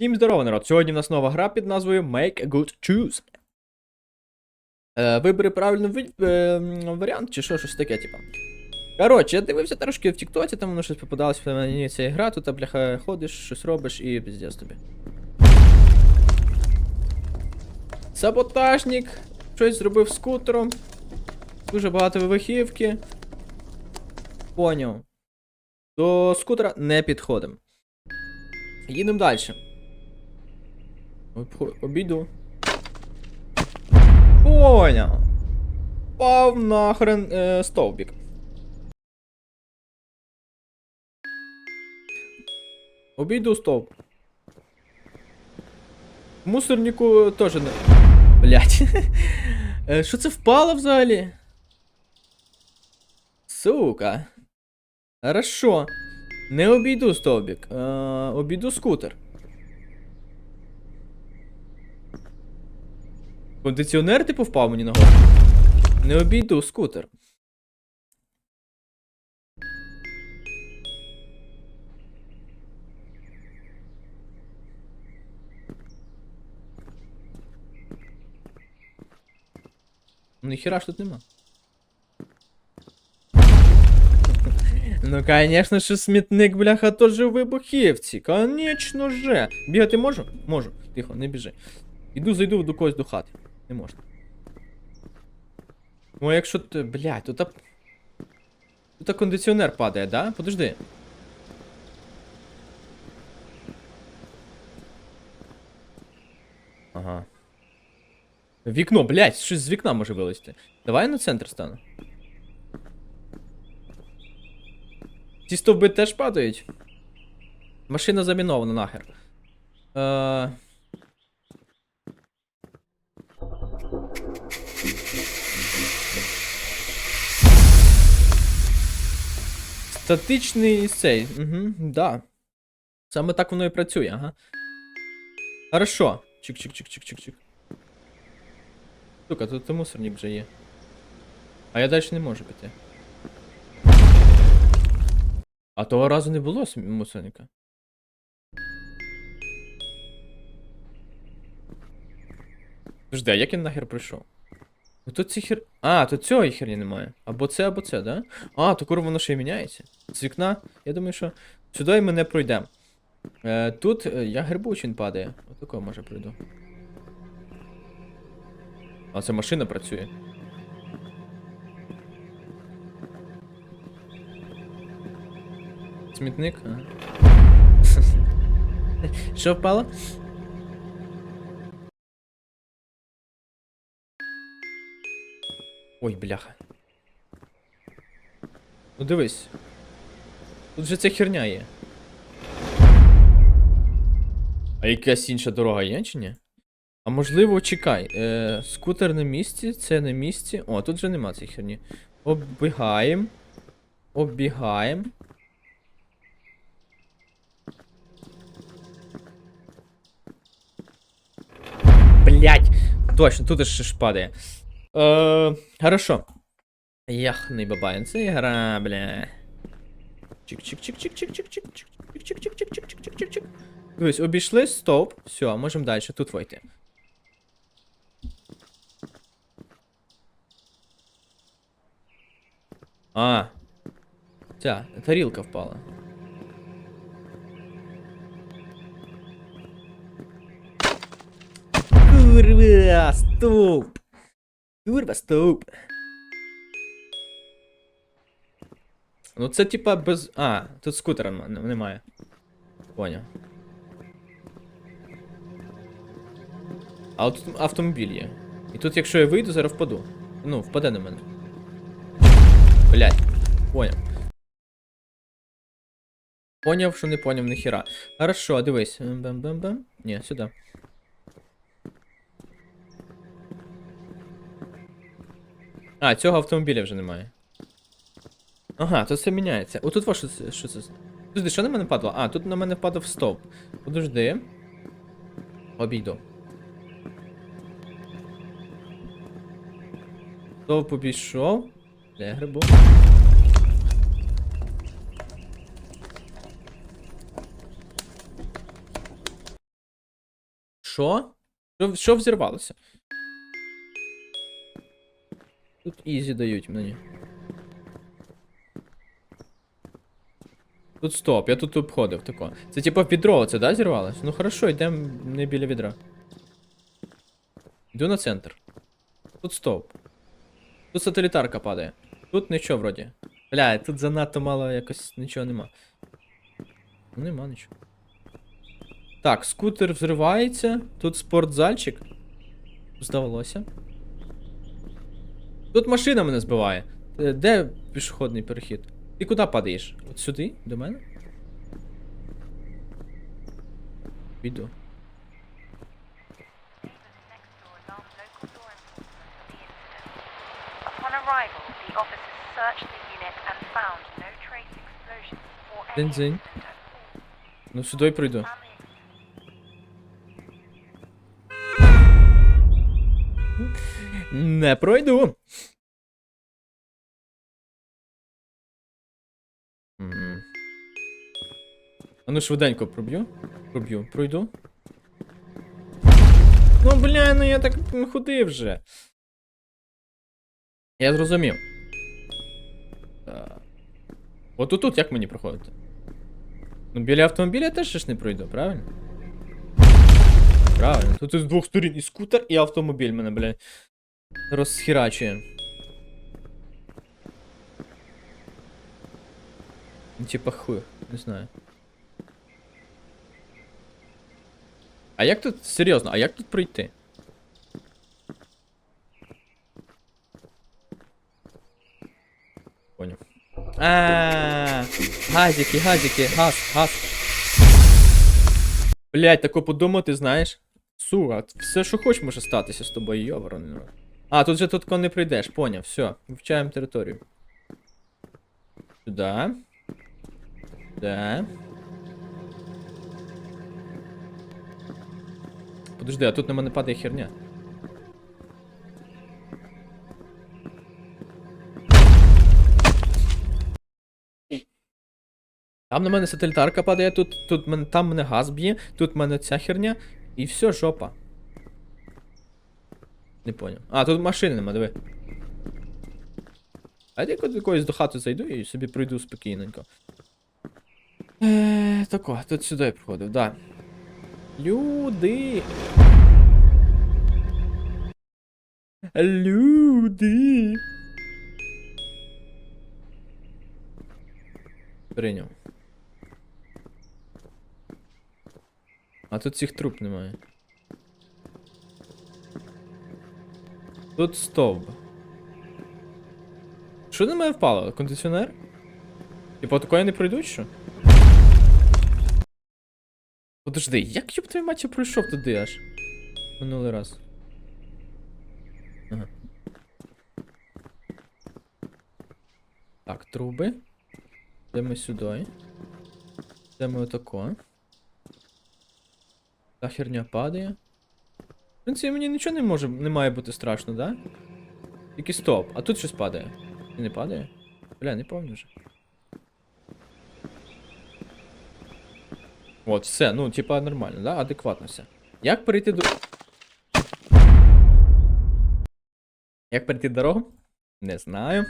Всім здорово, народ! Сьогодні в нас нова гра під назвою Make a Good Choose. Е, вибери правильний ви- е, варіант, чи що, щось таке, типа. Коротше, я дивився трошки в Тіктоці, там воно щось попадалось мені ця гра, тут, бляха, ходиш, щось робиш і піздець тобі. Саботажник, щось зробив скутером. Дуже багато вибухівки. Поняв. До скутера не підходимо. Їдемо далі. Обійду. Поняв. Пав нахрен е, стовбік. Обійду стовп. Мусорнику теж не. Блять. Е, Що це впало взагалі? Сука. Хорошо. Не обійду стовбік. Е, обійду скутер. Кондиціонер типу впав мені на голову. Не обійду скутер. Ну ніхіра ж тут нема. Ну, конечно же, смітник, бляха, теж у вибухівці. Конечно же. Бігати можу? Можу. Тихо, не біжи. Іду, зайду до когось до хати. Не можна. Ну, якщо ти. Блядь, тут. Тут кондиціонер падає, да? Подожди. Ага. Вікно, блядь, щось з вікна може вилезти. Давай я на центр стану. Ці стовби теж падають. Машина замінована нахер. Е... Статичний цей. Угу, да. Саме так воно і працює, ага. Хорошо. Чик-чик-чик-чик-чик-чик. Сука, тут мусорник вже є. А я далі не можу піти. А того разу не було мусорника. Жди, а як він нахер прийшов? Ну тут ці хер. А, тут цього херні немає. Або це, або це, да? А, то курва воно ще й міняється. З вікна, я думаю, що сюди ми не пройдемо. Е, тут е, я грибу, чи падає. Отако може пройду. А це машина працює. Смітник? Ага. Що впало? Ой, бляха. Ну дивись. Тут же ця херня є. А якась інша дорога є, чи ні? А можливо, чекай. Е, скутер на місці, це на місці. О, тут же нема цієї херні. Оббігаємо. Оббігаємо. Блять! Точно, тут ще ж падає. Е, хорошо. Яхний бабай, це бля. Чик-чик-чик-чик-чик-чик-чик-чик-чик-чик-чик-чик-чик-чик-чик-чик-чик. Дивись, обійшли, стоп. Все, можемо далі, тут вийти. А. Ця, тарілка впала. Курва, стоп. Курва, стоп. Ну це типа без. А, тут скутера немає. Поняв. А тут автомобіль є. І тут, якщо я вийду, зараз впаду. Ну, впаде на мене. Блять. Поняв. Поняв, що не поняв ніхіра. Хорошо, дивись. Бам-бам-бам. Ні, сюди. А, цього автомобіля вже немає. Ага, то все міняється. О, тут во що це? Що? Подожди, що на мене падало? А, тут на мене падав стовп. Подожди. Обійду. Стовп обійшов. Де грибу? Що, що взірвалося? Тут ізі дають мені. Тут стоп, я тут обходив тако. Це типа відро, це, да, зірвалось? Ну хорошо, йдемо не біля відра. Йду на центр. Тут стоп. Тут сателітарка падає. Тут нічого вроді. Бля, тут занадто мало якось нічого нема. Ну нема нічого. Так, скутер взривається. Тут спортзальчик. Здавалося. Тут машина мене збиває. Е, Де пішохідний перехід? Ти куди падаєш? От сюди? До мене? Піду. next door alarmed local law enforcement Ну швиденько проб'ю. Проб'ю. Пройду. Ну, бля, ну я так ходив вже. Я зрозумів. От тут, тут як мені проходити? Ну, біля автомобіля теж ж не пройду, правильно? Правильно. Тут з двох сторін і скутер, і автомобіль мене, бля, розхерачує. Ну, Типа хуй, не знаю. А як тут, серйозно, а як тут пройти? Понял. А, газики, газики, газ, газ. Блять, тако подумати, знаєш. Сука, все, що хоч може статися з тобою, йоворон. А, тут же тут не прийдеш, поняв, все, вивчаємо територію. Сюда. Да. Подожди, а тут на мене падає херня. Там на мене сателітарка падає, тут, тут мен, там мене газ б'є, тут мене ця херня, і все, жопа. Не поняв. А, тут машини нема, диви. А я до якоїсь до хати зайду і собі пройду спокійненько. Е, тако, тут сюди я приходив, да. Люди. Люди. Прийняв. А тут цих труп немає. Тут стовп. Що на мене впало? Кондиціонер? Типа такое не пройду, чи що? Подожди, як ёб твою мать пройшов туди аж? Минулий раз. Ага. Так, труби. Йдемо сюди. Йдемо отако. Та херня падає. В принципі, мені нічого не може, не має бути страшно, да? Тільки стоп. А тут щось падає. І не падає? Бля, не пам'ятаю вже. От, все, ну, типа нормально, да? Адекватно все. Як перейти до. Як перейти дорогу? Не знаю.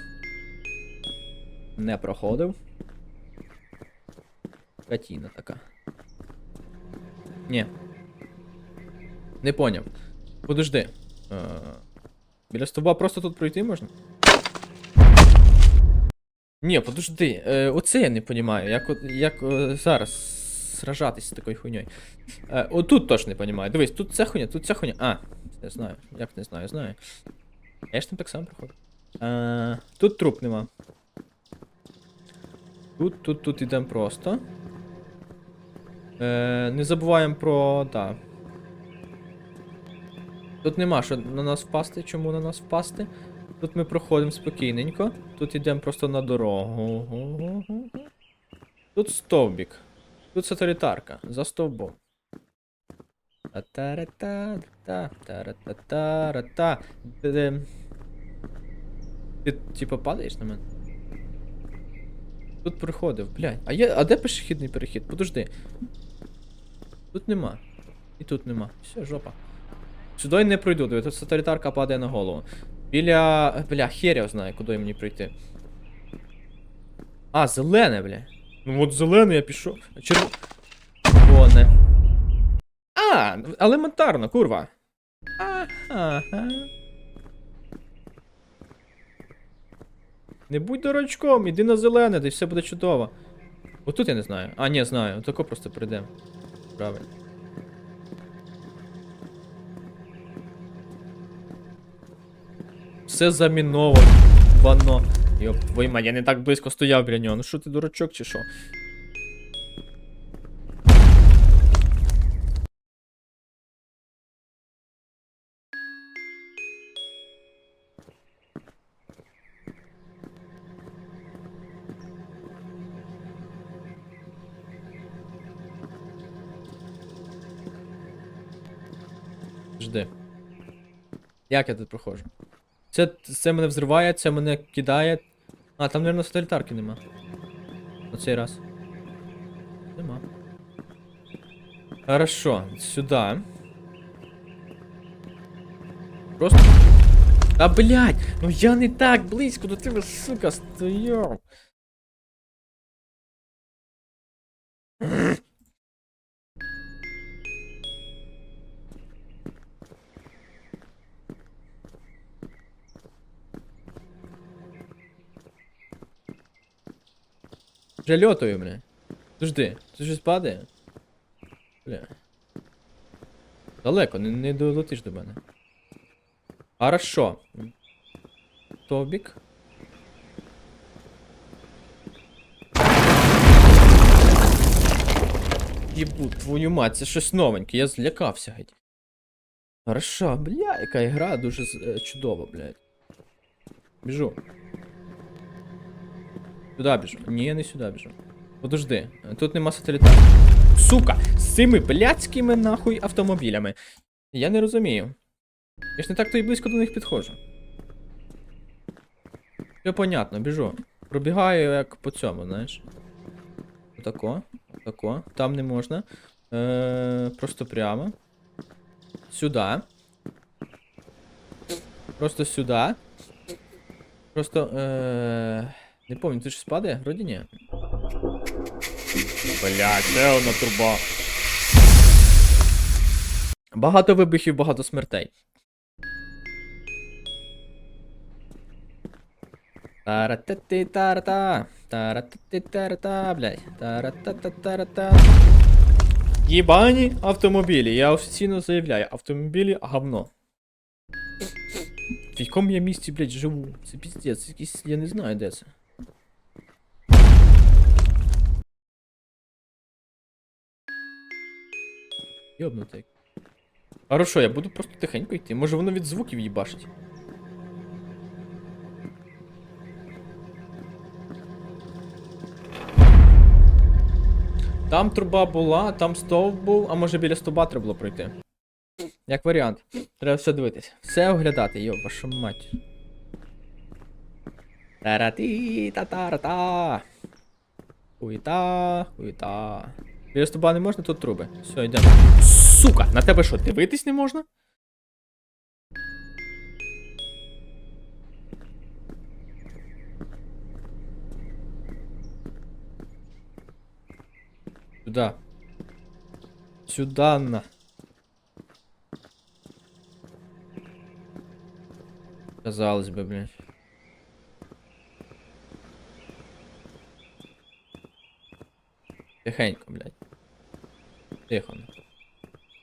Не проходив. Катіна така. Ні. Не поняв. Подожди. Е, Біля стовба просто тут пройти можна? Ні, подожди. Е, оце я не розумію. Як, як е, зараз сражатися з такою хуйньою. Е, отут теж не розумію. Дивись, тут ця хуйня, тут ця хуйня. А, не знаю. Як не знаю, знаю. Я ж там так само проходив. Е, тут труп нема. Тут, тут, тут ідемо просто. Е, не забуваємо про. Да. Тут нема що на нас впасти. Чому на нас впасти? Тут ми проходимо спокійненько. Тут йдемо просто на дорогу. Тут стовбік. Тут сателітарка. За стовбом. Та-та-ра-та, та-та-ра-та-та-ра-та. Ти типа падаєш на мене? Тут проходив, блядь. А є. А де пішохідний перехід? Подожди. Тут нема. І тут нема. Все, жопа. Сюди не пройду, диви, тут сателітарка падає на голову. Біля. Бля, хер я знає, куди мені пройти. А, зелене, бля. Ну от зелене я пішов. Червоне. А, елементарно, курва. Ага. Не будь дурачком, іди на зелене, й все буде чудово. Отут я не знаю. А, ні, знаю. Отако просто прийдемо. Правильно. Все заміновано. Йоп, мать, я не так близько стояв біля нього. Ну що ти дурачок чи що? Жди. Як я тут проходжу? Це, це мене взриває, це мене кидає. А, там, мабуть, сателітарки нема. На цей раз. Нема. Хорошо, сюди. Просто. Та блять! Ну я не так близько до тебе, сука, стою. Вже льотаю, бля. Подожди, це щось падає? Бля. Далеко, не, не долетиш до мене. Хорошо. Тобік. Єбу, твою мать, це щось новеньке, я злякався геть. Хорошо, бля, яка ігра дуже е, чудова, блядь. Біжу. Сюди біжу. Ні, не сюди біжу. Подожди, тут нема сателіта. Сука! З цими блядськими нахуй автомобілями. Я не розумію. Я ж не так то і близько до них підходжу. Все понятно, біжу. Пробігаю як по цьому, знаєш. Отако, отако. Там не можна. Е, просто прямо. Сюди. Просто сюди. Просто. Е, не пам'ятаю, ти щось падає? Вроді ні. Блядь, це вона труба. Багато вибухів, багато смертей. Таратати тарата. Таратати тарата, блядь. Таратата тарата. Єбані автомобілі. Я офіційно заявляю, автомобілі говно. В якому я місті, блядь, живу? Це піздець, якийсь, я не знаю, де це. Йобнутий. Хорошо, я буду просто тихенько йти. Може воно від звуків їбашить. Там труба була, там стовп був, а може біля стовба треба було пройти. Як варіант. Треба все дивитись. Все оглядати, йо, вашу мать. Тараті та тарата. Хуйта, хуйта. Біля стовба не можна, тут труби. Все, йдемо. Сука! На тебе що, дивитись не можна? Сюда. Сюда на. Казалось бы, блядь. Тихенько, блядь. Тихо.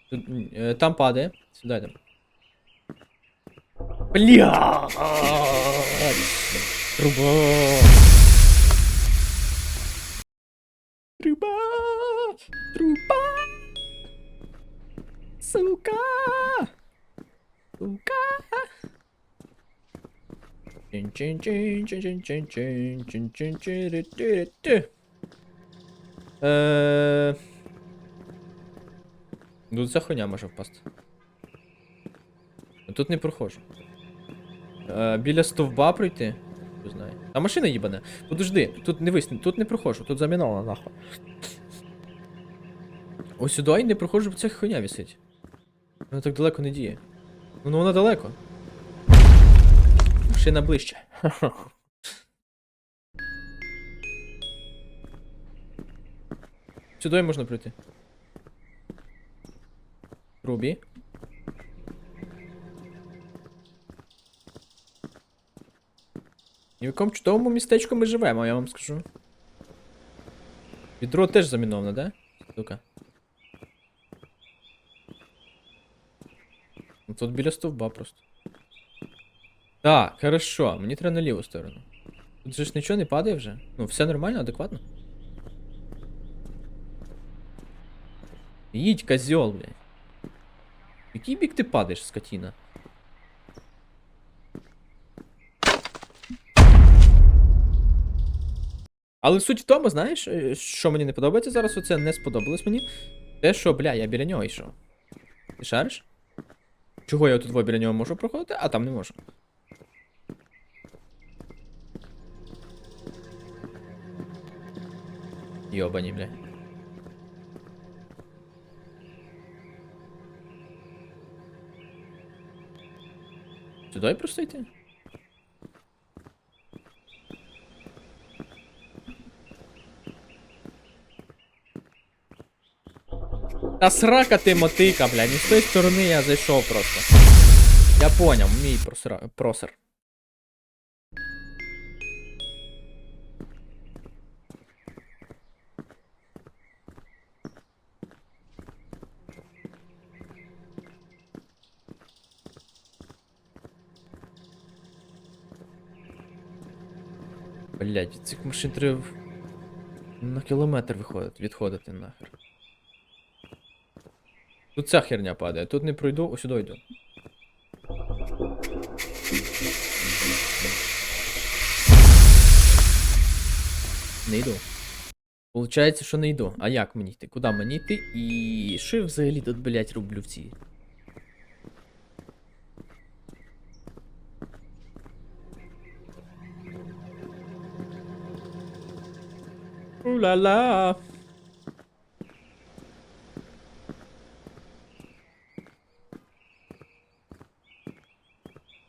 Тут, е, там падає. Сюди йдемо. Бля! Труба! Труба! Труба! Сука! Сука! Чин-чин-чин-чин-чин-чин-чин-чин-чин-чин-чин-чин-чин-чин. Ну, ця хуйня може впасти. Тут не проходжу. Е, біля стовба пройти. Не знаю. А машина їбане. Подожди, тут не висне, тут не проходжу, тут заміновано нахуй. ось сюди не проходжу, бо ця хуйня висить. Вона так далеко не діє. Ну, ну вона далеко. Машина ближче. Сюди можна пройти. Рубі. І в якому чудовому містечку ми живемо, я вам скажу. Відро теж заміноване, да? Сука. Ну, Тут біля стовба просто. Так, хорошо, мені треба на ліву сторону. Тут же ж нічого не падає вже. Ну, все нормально, адекватно. Їдь, козьол, блядь. Який бік ти падаєш, скотіна? Але суть в тому, знаєш, е, що мені не подобається зараз, оце не сподобалось мені. Те, що, бля, я біля нього йшов. Ти шариш? Чого я тут біля нього можу проходити, а там не можу. Йобані, бля. Сюди просто йти? Та срака ти мотика, бля, не з тої сторони я зайшов просто. Я поняв, мій просра... просер. Від цих машин треба на кілометр виходити, відходити нахер. Тут ця херня падає, тут не пройду, ось сюди йду. Не йду. Получається, що не йду. А як мені йти? Куди мені йти? І що я взагалі тут, блять, роблю в цій? Ула-ла.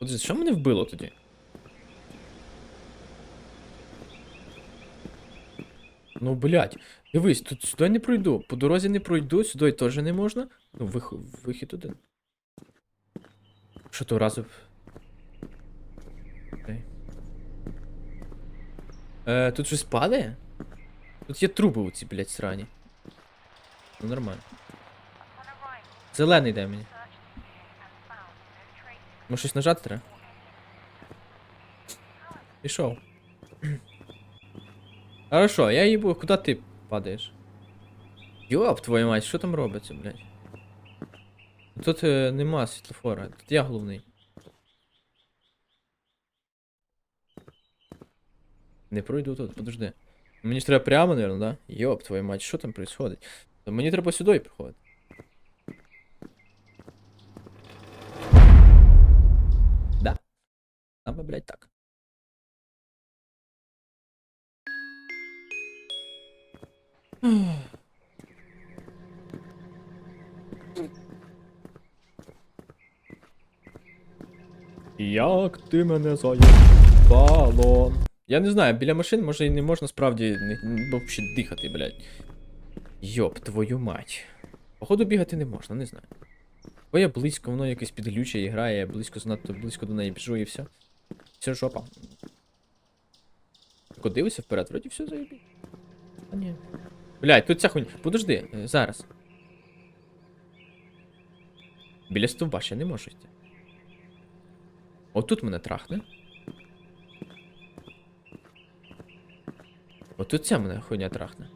От що мене вбило тоді? Ну, блядь, дивись, тут сюди не пройду. По дорозі не пройду, сюди теж не можна. Ну, вих... вихід один. Що то разу. Е, тут щось падає? Тут є труби у ці, блядь, срані. Ну нормально. Зелений дай мені. Може щось нажати треба? Пішов. Хорошо, я їбу, куди ти падаєш? Йоп, твою мать, що там робиться, блядь? Тут е, нема світлофора, тут я головний. Не пройду тут, подожди. Мені ж треба прямо, наверное, да? Йоп, твою мать, що там происходить? То мені треба сюди приходити. Да. Саме, блядь, так. Як ти мене заїбало? Я не знаю, біля машин може і не можна справді не, взагалі дихати, блядь. Йоп, твою мать. Походу бігати не можна, не знаю. Бо я близько, воно якесь підглюче і грає, я близько занадто близько до неї біжу і все. Все жопа. Так от дивися вперед, вроді все заєбі. А ні. Блядь, тут ця хуйня. Подожди, е, зараз. Біля стовба ще не можу йти. Отут мене трахне. Отут ця мене хуйня трахне.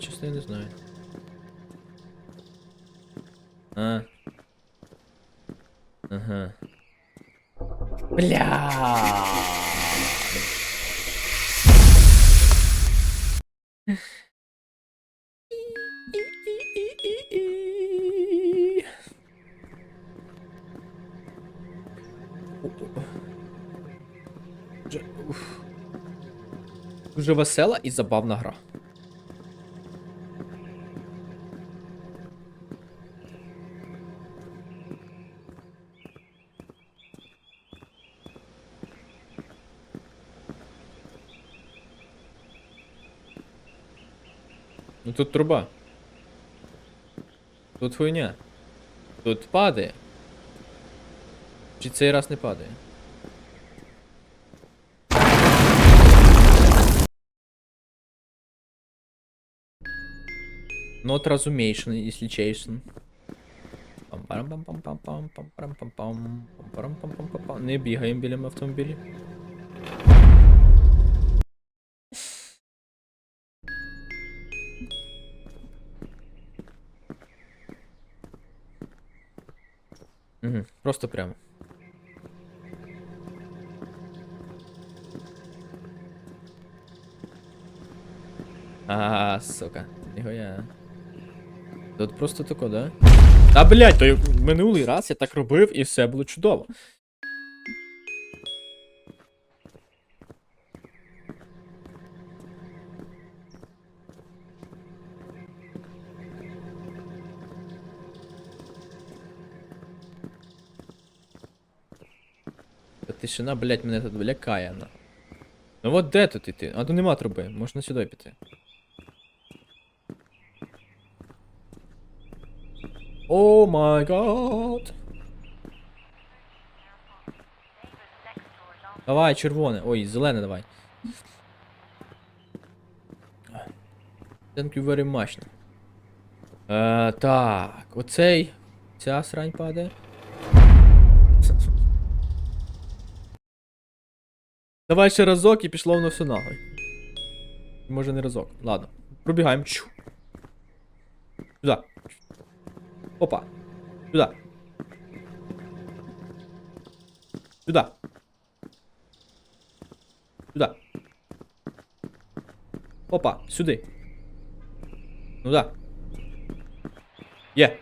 Чесно я не знаю. А. Ага. Бля. Дуже. Дуже весела і забавна гра. Ну тут труба. Тут хуйня. Тут падає. Чи цей раз не падає? Not разумейшн, если чейшн. Пам-парам-пам-пам-пам-пам, пам-парам-пам-пам, пам-парам-пам-пам-пам. Не бігаємо біля автомобілів. Угу, просто прямо. А, сука. Його. Тут просто тако, да? Та блять, то минулий раз я так робив і все було чудово. Тишина, блять, мене тут лякає. Ну от де тут іти? А тут нема труби, можна сюди піти. О май гад. Давай, червоне. Ой, зелене давай. Thank you very much. Е, так, оцей. Ця срань падає. Давай ще разок і пішло воно все нахуй. Може не разок. Ладно. Пробігаємо. Чу. Сюда. Опа. Сюда. Сюда. Сюда. Опа, сюди. Ну да. Є.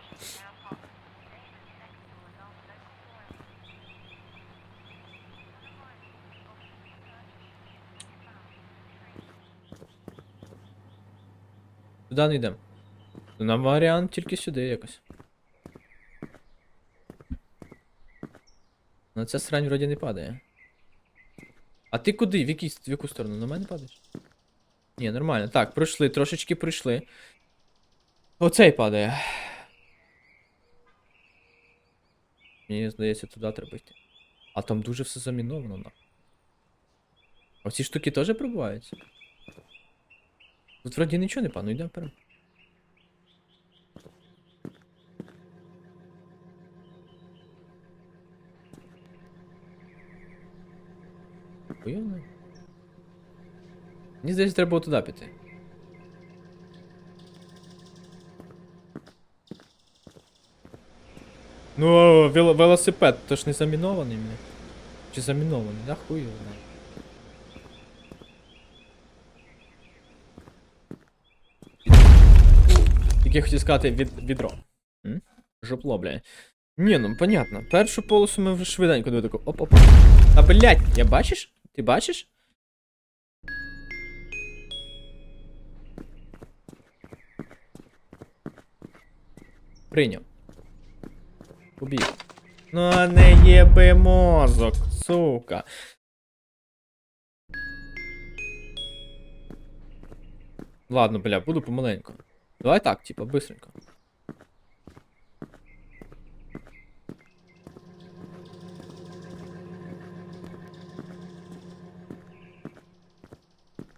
Туди не йдемо. Нам варіант тільки сюди якось. Ну ця срань вроді не падає. А ти куди? В, якій, в яку сторону? На мене падаєш? Ні, нормально. Так, пройшли, трошечки пройшли. Оцей падає. Мені здається, туди треба йти. А там дуже все заміновано. на. Оці штуки теж пробуваються. Тут вроді нічого не падає, ну йдемо вперед. Хуйовно. Мені здається, треба туди піти. Ну, вело- велосипед, то ж не замінований, блядь. Чи замінований? Да хуй його знає. Тільки хотів сказати від, відро. Жопло, блядь. Ні, ну понятно. Першу полосу ми вже швиденько до таку. Оп-оп. А блядь, я бачиш? Ти бачиш? Прийняв. Побіг. Ну не єби мозок, сука. Ладно, бля, буду помаленьку. Давай так, типа, быстренько.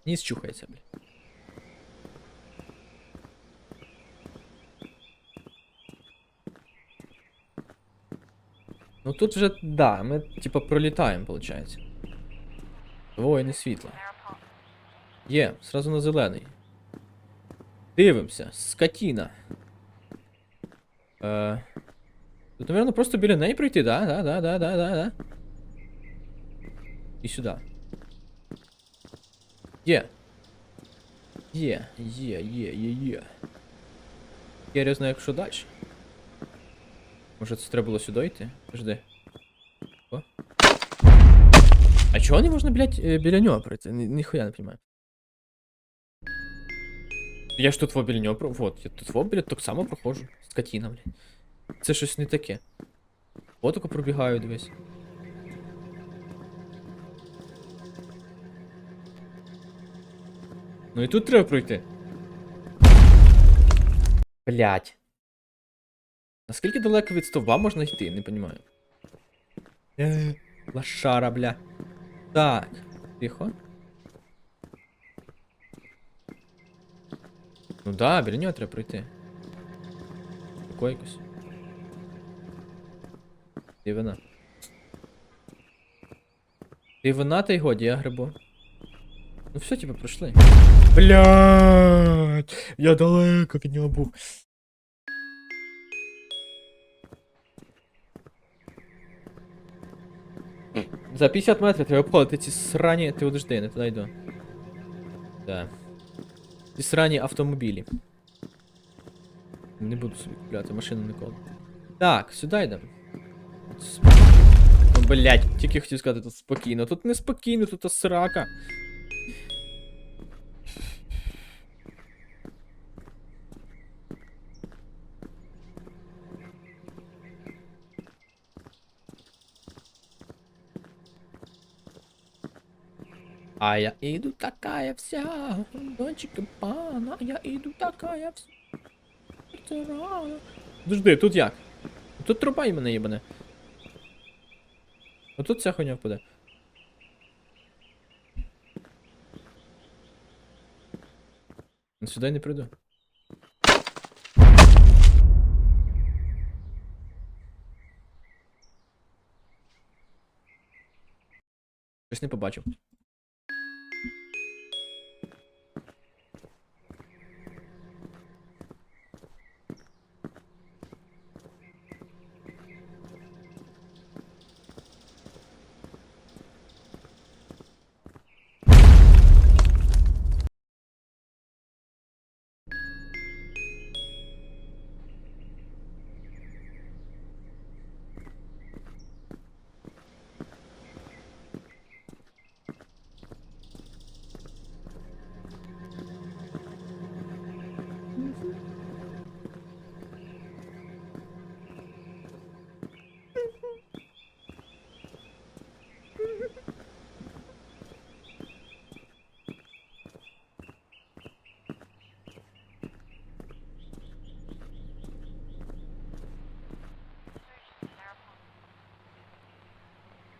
Ніс чухається, бля. Ну тут вже, да, ми типа пролітаємо, виходить. Двоє світла. Є, сразу на зелений. Дивимося, скотіна. Е... Тут, наверное, просто біля неї пройти, да? Да, да, да, да, да, да. І сюди. Є. Є, є, є, є, є. Я знаю, що далі. Може це треба було сюди йти? Жди. О. А чого не можна, блядь, е, біля нього пройти? Ні, ніхуя не розумію. Я ж тут во біля нього про. Вот, я тут во біля так само проходжу. Скотіна, блядь. Це щось не таке. От тако пробігаю, дивись. Ну і тут треба пройти. Блять. Наскільки далеко від стовба можна йти, не розумію. Е, лошара, бля. Так, тихо. Ну да, біля нього треба пройти. Тако якось. Ти вина. Ти вина, та й годі, я грибу. Ну все, типа, пройшли. Блять! Я далеко від нього був. За 50 метрів треба обходити ці срані. Ти подожди, я не туди йду. Да. Ці срані автомобілі. Не буду собі купляти машину ніколи. Так, сюди йдемо. Ну, блять, тільки хотів сказати тут спокійно. Тут не спокійно, тут срака. А я иду такая вся, дочка пана, я иду такая вся. Подожди, тут як? Тут труба і мене їбане. Отут ця хуйня впаде. Сюди не прийду. Щось не побачив.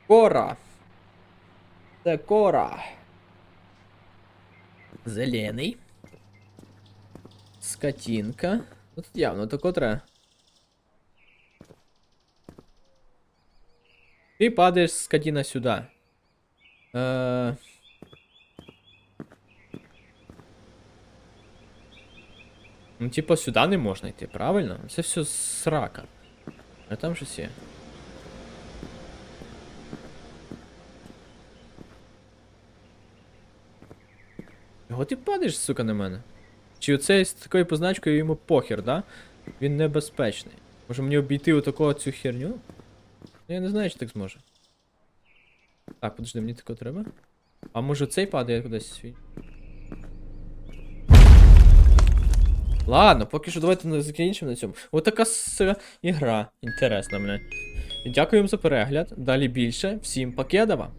Кора. Це кора. Зелений. Скотінка. Ну тут явно тако треба. Ти падаєш скотіна сюди. Е... Ну, типа, сюди не можна йти, правильно? Це все срака. А там щось є. Його ти падаєш, сука, на мене? Чи оцей з такою позначкою йому похер, да? Він небезпечний. Може мені обійти отаку цю херню? Ну я не знаю, чи так зможе. Так, подожди, мені тако треба. А може цей падає кудись свій? Ладно, поки що давайте закінчимо на цьому. Отака с ігра. Інтересна мене. Дякуємо за перегляд. Далі більше. Всім покедова!